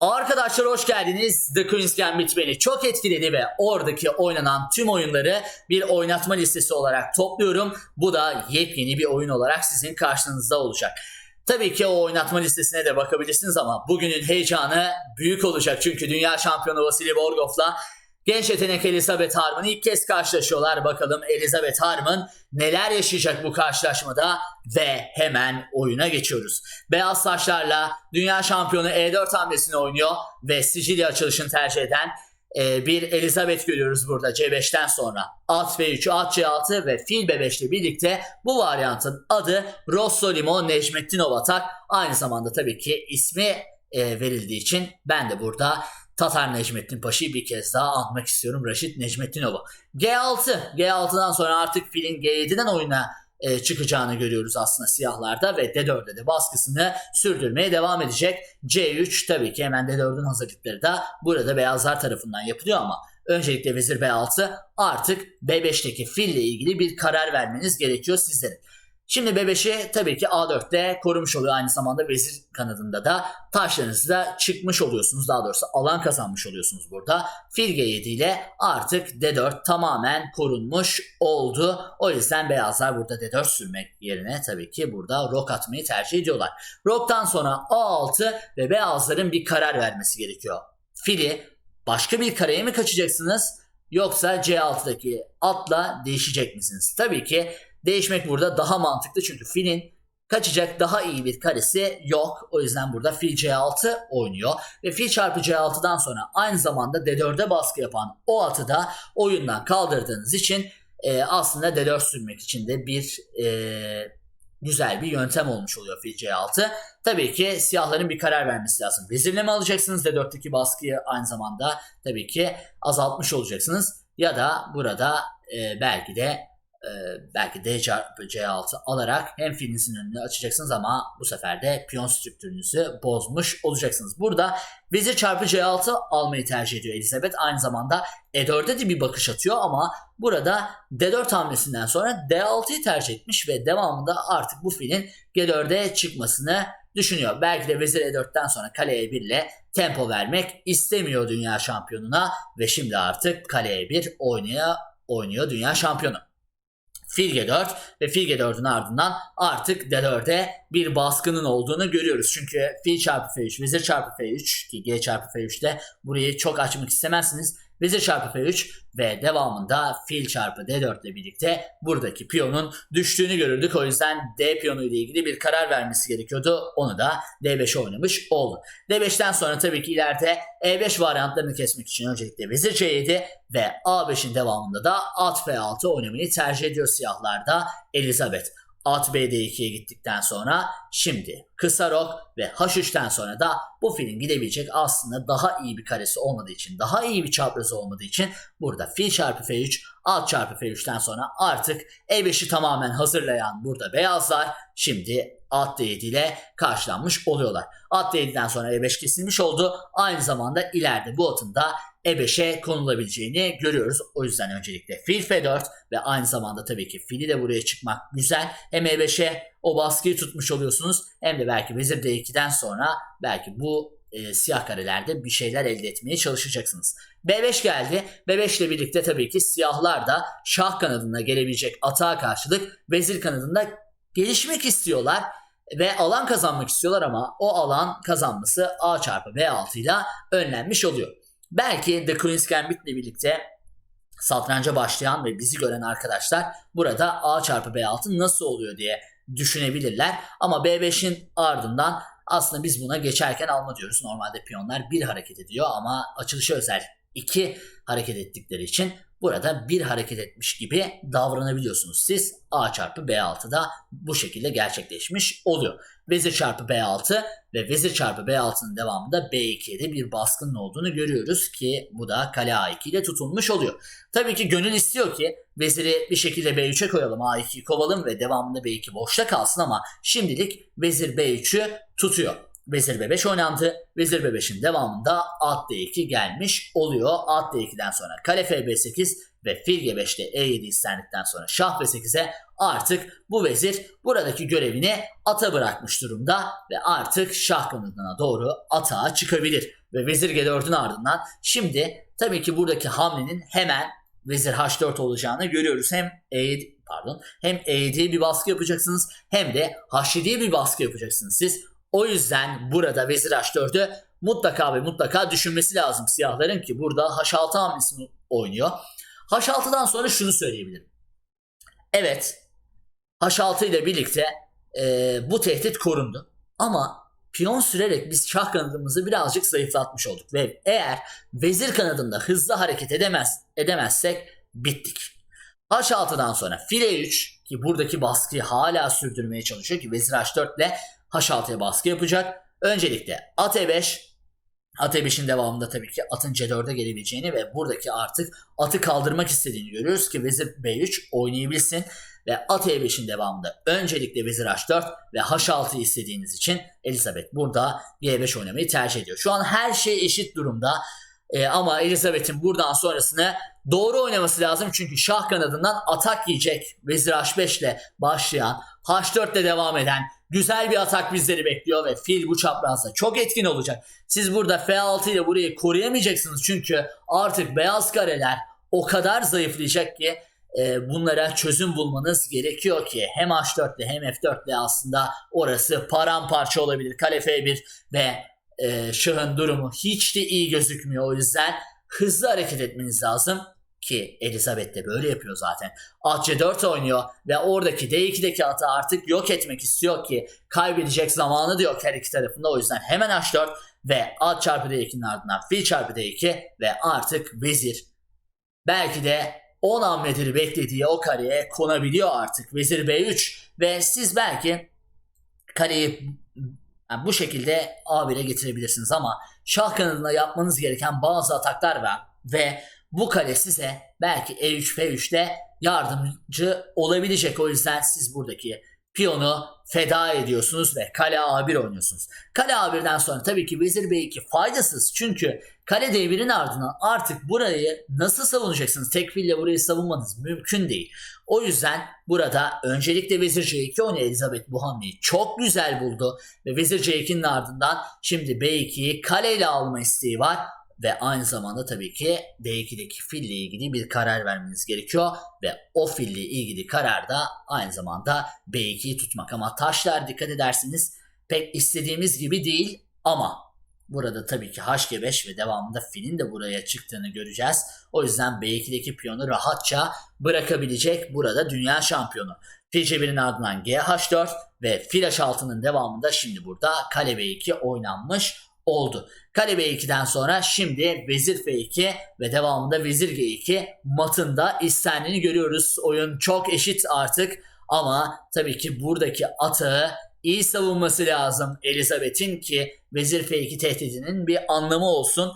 Arkadaşlar hoş geldiniz. The Queen's Gambit beni çok etkiledi ve oradaki oynanan tüm oyunları bir oynatma listesi olarak topluyorum. Bu da yepyeni bir oyun olarak sizin karşınızda olacak. Tabii ki o oynatma listesine de bakabilirsiniz ama bugünün heyecanı büyük olacak. Çünkü dünya şampiyonu Vasily Borgov'la genç yetenek Elizabeth Harmon ilk kez karşılaşıyorlar. Bakalım Elizabeth Harmon neler yaşayacak bu karşılaşmada ve hemen oyuna geçiyoruz. Beyaz saçlarla dünya şampiyonu E4 hamlesini oynuyor ve Sicilya açılışını tercih eden e, bir Elizabeth görüyoruz burada C5'ten sonra. At V3, at C6 ve fil B5 ile birlikte bu varyantın adı Rossolimo Necmettinov atak. Aynı zamanda tabii ki ismi e, verildiği için ben de burada Tatar Necmettin Paşa'yı bir kez daha anmak istiyorum Raşit Necmettinov'u. G6, G6'dan sonra artık filin G7'den oyuna e, çıkacağını görüyoruz aslında siyahlarda ve D4'de de baskısını sürdürmeye devam edecek. C3 tabii ki hemen D4'ün hazırlıkları da burada beyazlar tarafından yapılıyor ama öncelikle vezir B6 artık B5'teki fille ilgili bir karar vermeniz gerekiyor sizlerin. Şimdi B5'i tabii ki A4'te korumuş oluyor. Aynı zamanda vezir kanadında da taşlarınızı da çıkmış oluyorsunuz. Daha doğrusu alan kazanmış oluyorsunuz burada. Fil G7 ile artık D4 tamamen korunmuş oldu. O yüzden beyazlar burada D4 sürmek yerine tabii ki burada rok atmayı tercih ediyorlar. Roktan sonra A6 ve beyazların bir karar vermesi gerekiyor. Fili başka bir kareye mi kaçacaksınız? Yoksa C6'daki atla değişecek misiniz? Tabii ki değişmek burada daha mantıklı çünkü filin kaçacak daha iyi bir karesi yok. O yüzden burada fil C6 oynuyor. Ve fil çarpı C6'dan sonra aynı zamanda D4'e baskı yapan o atı da oyundan kaldırdığınız için e, aslında D4 sürmek için de bir e, güzel bir yöntem olmuş oluyor fil C6. Tabii ki siyahların bir karar vermesi lazım. Vezirle mi alacaksınız D4'teki baskıyı aynı zamanda tabii ki azaltmış olacaksınız. Ya da burada e, belki de e, belki D çarpı C6 alarak hem filinizin önünü açacaksınız ama bu sefer de piyon strüktürünüzü bozmuş olacaksınız. Burada vezir çarpı C6 almayı tercih ediyor Elizabeth. Aynı zamanda E4'e de bir bakış atıyor ama burada D4 hamlesinden sonra D6'yı tercih etmiş ve devamında artık bu filin G4'e çıkmasını düşünüyor. Belki de vezir E4'ten sonra kale E1 ile tempo vermek istemiyor dünya şampiyonuna ve şimdi artık kale E1 oynaya oynuyor dünya şampiyonu. Fil G4 ve Fil G4'ün ardından artık D4'e bir baskının olduğunu görüyoruz. Çünkü Fil çarpı F3, Vezir çarpı F3 ki G çarpı F3'te burayı çok açmak istemezsiniz. Vezir çarpı F3 ve devamında fil çarpı D4 ile birlikte buradaki piyonun düştüğünü görürdük. O yüzden D piyonu ile ilgili bir karar vermesi gerekiyordu. Onu da D5'e oynamış oldu. D5'ten sonra tabii ki ileride E5 varyantlarını kesmek için öncelikle vezir C7 ve A5'in devamında da at F6 oynamayı tercih ediyor siyahlarda Elizabeth. At BD2'ye gittikten sonra şimdi kısa rok ve H3'ten sonra da bu filin gidebilecek aslında daha iyi bir karesi olmadığı için, daha iyi bir çaprazı olmadığı için burada fil çarpı F3, at çarpı F3'ten sonra artık E5'i tamamen hazırlayan burada beyazlar şimdi at D7 ile karşılanmış oluyorlar. At D7'den sonra E5 kesilmiş oldu. Aynı zamanda ileride bu atın da E5'e konulabileceğini görüyoruz. O yüzden öncelikle fil F4 ve aynı zamanda tabii ki fili de buraya çıkmak güzel. Hem E5'e o baskıyı tutmuş oluyorsunuz hem de belki vezir D2'den sonra belki bu e, siyah karelerde bir şeyler elde etmeye çalışacaksınız. B5 geldi. B5 ile birlikte tabii ki siyahlar da şah kanadına gelebilecek atağa karşılık vezir kanadında gelişmek istiyorlar ve alan kazanmak istiyorlar ama o alan kazanması A çarpı B6 ile önlenmiş oluyor. Belki The Queen's Gambit ile birlikte satranca başlayan ve bizi gören arkadaşlar burada A çarpı B6 nasıl oluyor diye düşünebilirler. Ama B5'in ardından aslında biz buna geçerken alma diyoruz. Normalde piyonlar bir hareket ediyor ama açılışa özel iki hareket ettikleri için burada bir hareket etmiş gibi davranabiliyorsunuz. Siz A çarpı B6'da bu şekilde gerçekleşmiş oluyor. Vezir çarpı B6 ve vezir çarpı B6'nın devamında B2'de bir baskının olduğunu görüyoruz ki bu da kale A2 ile tutulmuş oluyor. Tabii ki gönül istiyor ki veziri bir şekilde B3'e koyalım A2'yi kovalım ve devamında B2 boşta kalsın ama şimdilik vezir B3'ü tutuyor. Vezir B5 oynandı. Vezir B5'in devamında at D2 gelmiş oluyor. At D2'den sonra kale FB8 ve fil G5'te E7 istendikten sonra şah B8'e artık bu vezir buradaki görevini ata bırakmış durumda ve artık şah kanadına doğru atağa çıkabilir. ve vezir G4'ün ardından şimdi tabii ki buradaki hamlenin hemen vezir H4 olacağını görüyoruz. Hem E pardon hem E7'ye bir baskı yapacaksınız hem de H7'ye bir baskı yapacaksınız siz. O yüzden burada vezir H4'ü mutlaka ve mutlaka düşünmesi lazım siyahların ki burada H6 hamlesini oynuyor. H6'dan sonra şunu söyleyebilirim. Evet H6 ile birlikte e, bu tehdit korundu. Ama piyon sürerek biz şah kanadımızı birazcık zayıflatmış olduk. Ve eğer vezir kanadında hızlı hareket edemez edemezsek bittik. H6'dan sonra file 3 ki buradaki baskıyı hala sürdürmeye çalışıyor ki vezir H4 ile H6'ya baskı yapacak. Öncelikle at E5 At E5'in devamında tabii ki atın C4'e gelebileceğini ve buradaki artık atı kaldırmak istediğini görüyoruz ki vezir B3 oynayabilsin ve at E5'in devamında öncelikle vezir H4 ve H6 istediğiniz için Elizabeth burada G5 oynamayı tercih ediyor. Şu an her şey eşit durumda Ee, ama Elizabeth'in buradan sonrasını doğru oynaması lazım çünkü şah kanadından atak yiyecek vezir H5 ile başlayan H4 ile devam eden güzel bir atak bizleri bekliyor ve fil bu çaprazda çok etkin olacak. Siz burada F6 ile burayı koruyamayacaksınız çünkü artık beyaz kareler o kadar zayıflayacak ki e, bunlara çözüm bulmanız gerekiyor ki hem H4 ile hem F4 ile aslında orası paramparça olabilir. Kale F1 ve e, şahın durumu hiç de iyi gözükmüyor. O yüzden hızlı hareket etmeniz lazım ki Elizabeth de böyle yapıyor zaten. At C4 oynuyor ve oradaki D2'deki atı artık yok etmek istiyor ki kaybedecek zamanı da yok her iki tarafında. O yüzden hemen H4 ve at çarpı D2'nin ardından fil çarpı D2 ve artık vezir belki de 10 hamledir beklediği o kareye konabiliyor artık. Vezir B3 ve siz belki kareyi yani bu şekilde A1'e getirebilirsiniz ama şah kanadında yapmanız gereken bazı ataklar var ve bu kale size belki E E3 F3'te yardımcı olabilecek. O yüzden siz buradaki piyonu feda ediyorsunuz ve kale A1 oynuyorsunuz. Kale A1'den sonra tabii ki vezir B2 faydasız çünkü kale D1'in ardından artık burayı nasıl savunacaksınız? Tek fille burayı savunmanız mümkün değil. O yüzden burada öncelikle vezir C2 oynuyor Elizabeth bu hamleyi çok güzel buldu ve vezir C2'nin ardından şimdi B2'yi kaleyle alma isteği var ve aynı zamanda tabii ki D2'deki fille ilgili bir karar vermeniz gerekiyor ve o fille ilgili karar da aynı zamanda B2'yi tutmak ama taşlar dikkat ederseniz pek istediğimiz gibi değil ama burada tabii ki HG5 ve devamında filin de buraya çıktığını göreceğiz. O yüzden B2'deki piyonu rahatça bırakabilecek burada dünya şampiyonu. Fil C1'in ardından GH4 ve fil H6'nın devamında şimdi burada kale B2 oynanmış oldu. Kale B2'den sonra şimdi vezir F2 ve devamında vezir G2 matında istendiğini görüyoruz. Oyun çok eşit artık ama tabii ki buradaki atağı iyi savunması lazım Elizabeth'in ki vezir F2 tehdidinin bir anlamı olsun.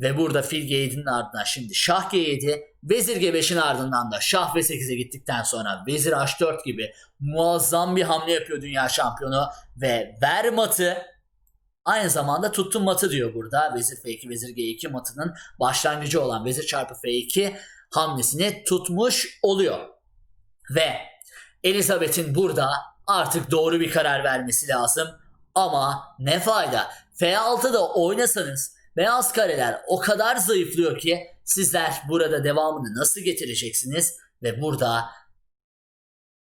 Ve burada fil G7'nin ardından şimdi şah G7, vezir G5'in ardından da şah V8'e gittikten sonra vezir H4 gibi muazzam bir hamle yapıyor dünya şampiyonu ve ver matı Aynı zamanda tuttum matı diyor burada. Vezir F2, vezir G2 matının başlangıcı olan vezir çarpı F2 hamlesini tutmuş oluyor. Ve Elizabeth'in burada artık doğru bir karar vermesi lazım. Ama ne fayda? F6'da oynasanız beyaz kareler o kadar zayıflıyor ki sizler burada devamını nasıl getireceksiniz? Ve burada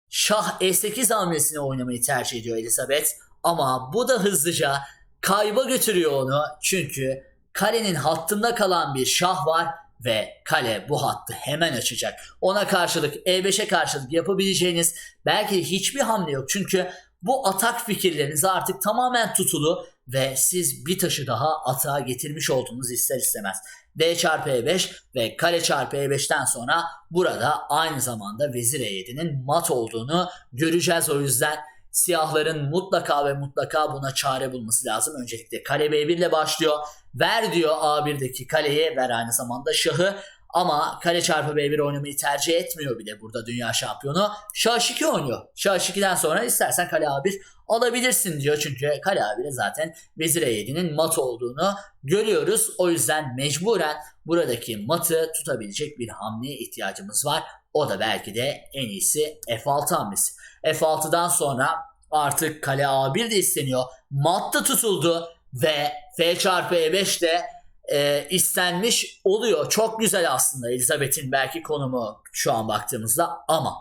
Şah E8 hamlesini oynamayı tercih ediyor Elizabeth. Ama bu da hızlıca kayba götürüyor onu. Çünkü kalenin hattında kalan bir şah var ve kale bu hattı hemen açacak. Ona karşılık E5'e karşılık yapabileceğiniz belki hiçbir hamle yok. Çünkü bu atak fikirleriniz artık tamamen tutulu ve siz bir taşı daha atağa getirmiş oldunuz ister istemez. D çarpı E5 ve kale çarpı E5'ten sonra burada aynı zamanda vezir E7'nin mat olduğunu göreceğiz o yüzden siyahların mutlaka ve mutlaka buna çare bulması lazım. Öncelikle kale B1 ile başlıyor. Ver diyor A1'deki kaleye ver aynı zamanda şahı. Ama kale çarpı B1 oynamayı tercih etmiyor bile burada dünya şampiyonu. Şah 2 oynuyor. Şah 2'den sonra istersen kale A1 alabilirsin diyor. Çünkü kale A1'e zaten vezir E7'nin mat olduğunu görüyoruz. O yüzden mecburen buradaki matı tutabilecek bir hamleye ihtiyacımız var. O da belki de en iyisi F6 hamlesi. F6'dan sonra artık kale A1 de isteniyor. Mat da tutuldu ve F çarpı E5 de e, istenmiş oluyor. Çok güzel aslında Elizabeth'in belki konumu şu an baktığımızda ama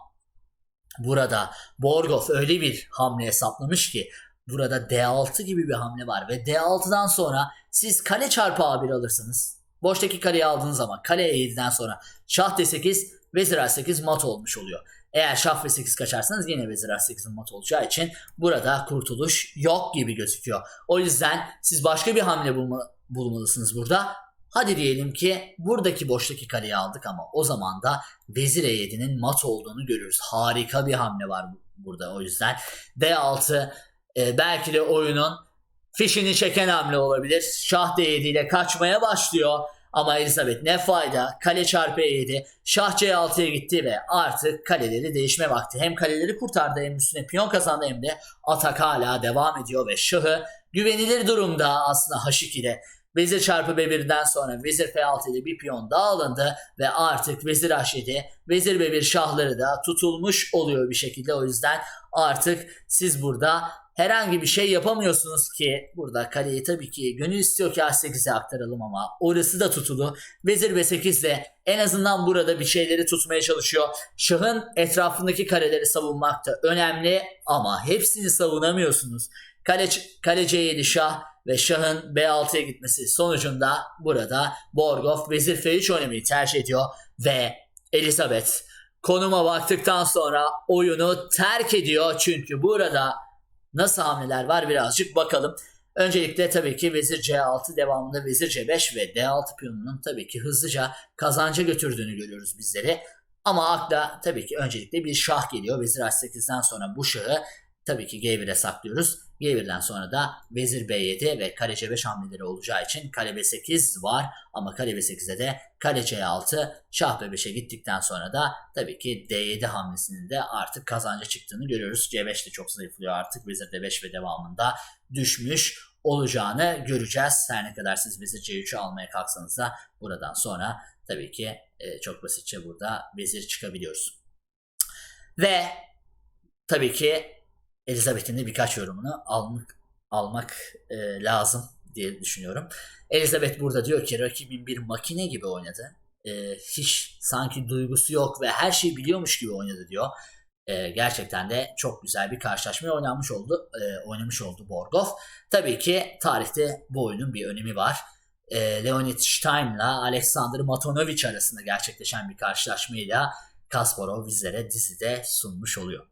burada Borgov öyle bir hamle hesaplamış ki burada D6 gibi bir hamle var ve D6'dan sonra siz kale çarpı A1 alırsınız. Boştaki kareyi aldığınız zaman kale E7'den sonra şah D8 vezir A8 mat olmuş oluyor. Eğer şah ve 8 kaçarsanız yine vezir A8'in mat olacağı için burada kurtuluş yok gibi gözüküyor. O yüzden siz başka bir hamle bulma, bulmalısınız burada. Hadi diyelim ki buradaki boştaki kareyi aldık ama o zaman da vezir E7'nin mat olduğunu görürüz. Harika bir hamle var bu- burada o yüzden. D6 e, belki de oyunun fişini çeken hamle olabilir. Şah D7 ile kaçmaya başlıyor. Ama Elizabeth ne fayda? Kale çarpı E7. Şah C6'ya gitti ve artık kaleleri değişme vakti. Hem kaleleri kurtardı hem üstüne piyon kazandı hem de atak hala devam ediyor ve şahı güvenilir durumda aslında H2'de. Vezir çarpı B1'den sonra vezir F6 ile bir piyon daha alındı ve artık vezir H7, vezir B1 şahları da tutulmuş oluyor bir şekilde. O yüzden artık siz burada herhangi bir şey yapamıyorsunuz ki burada kaleyi tabii ki gönül istiyor ki H8'e aktaralım ama orası da tutulu. Vezir B8 de en azından burada bir şeyleri tutmaya çalışıyor. Şahın etrafındaki kareleri savunmak da önemli ama hepsini savunamıyorsunuz. Kale, kale C7 şah ve şahın B6'ya gitmesi sonucunda burada Borgov vezir F3 oynamayı tercih ediyor ve Elizabeth konuma baktıktan sonra oyunu terk ediyor çünkü burada nasıl hamleler var birazcık bakalım. Öncelikle tabii ki vezir C6 devamında vezir C5 ve D6 piyonunun tabii ki hızlıca kazanca götürdüğünü görüyoruz bizleri. Ama akla tabii ki öncelikle bir şah geliyor. Vezir H8'den sonra bu şahı tabii ki G1'e saklıyoruz. G1'den sonra da vezir B7 ve kale C5 hamleleri olacağı için kale B8 var. Ama kale B8'de de kale C6 şah B5'e gittikten sonra da tabii ki D7 hamlesinin de artık kazanca çıktığını görüyoruz. C5 de çok zayıflıyor artık. Vezir D5 ve devamında düşmüş olacağını göreceğiz. Her ne kadar siz vezir C3'ü almaya kalksanız da buradan sonra tabii ki e, çok basitçe burada vezir çıkabiliyoruz. Ve tabii ki Elizabeth'in de birkaç yorumunu almak, almak e, lazım diye düşünüyorum. Elizabeth burada diyor ki rakibin bir makine gibi oynadı. E, hiç sanki duygusu yok ve her şeyi biliyormuş gibi oynadı diyor. E, gerçekten de çok güzel bir karşılaşma oynanmış oldu, e, oynamış oldu Borgov. Tabii ki tarihte bu oyunun bir önemi var. E, Leonid Stein'la Alexander Matonovic arasında gerçekleşen bir karşılaşmayla Kasparov bizlere dizide sunmuş oluyor.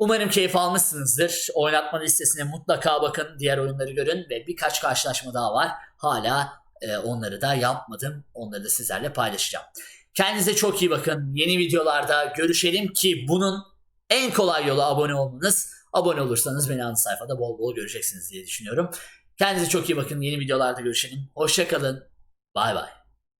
Umarım keyif almışsınızdır. Oynatma listesine mutlaka bakın. Diğer oyunları görün ve birkaç karşılaşma daha var. Hala e, onları da yapmadım. Onları da sizlerle paylaşacağım. Kendinize çok iyi bakın. Yeni videolarda görüşelim ki bunun en kolay yolu abone olmanız. Abone olursanız beni ana sayfada bol bol göreceksiniz diye düşünüyorum. Kendinize çok iyi bakın. Yeni videolarda görüşelim. Hoşçakalın. Bay bay.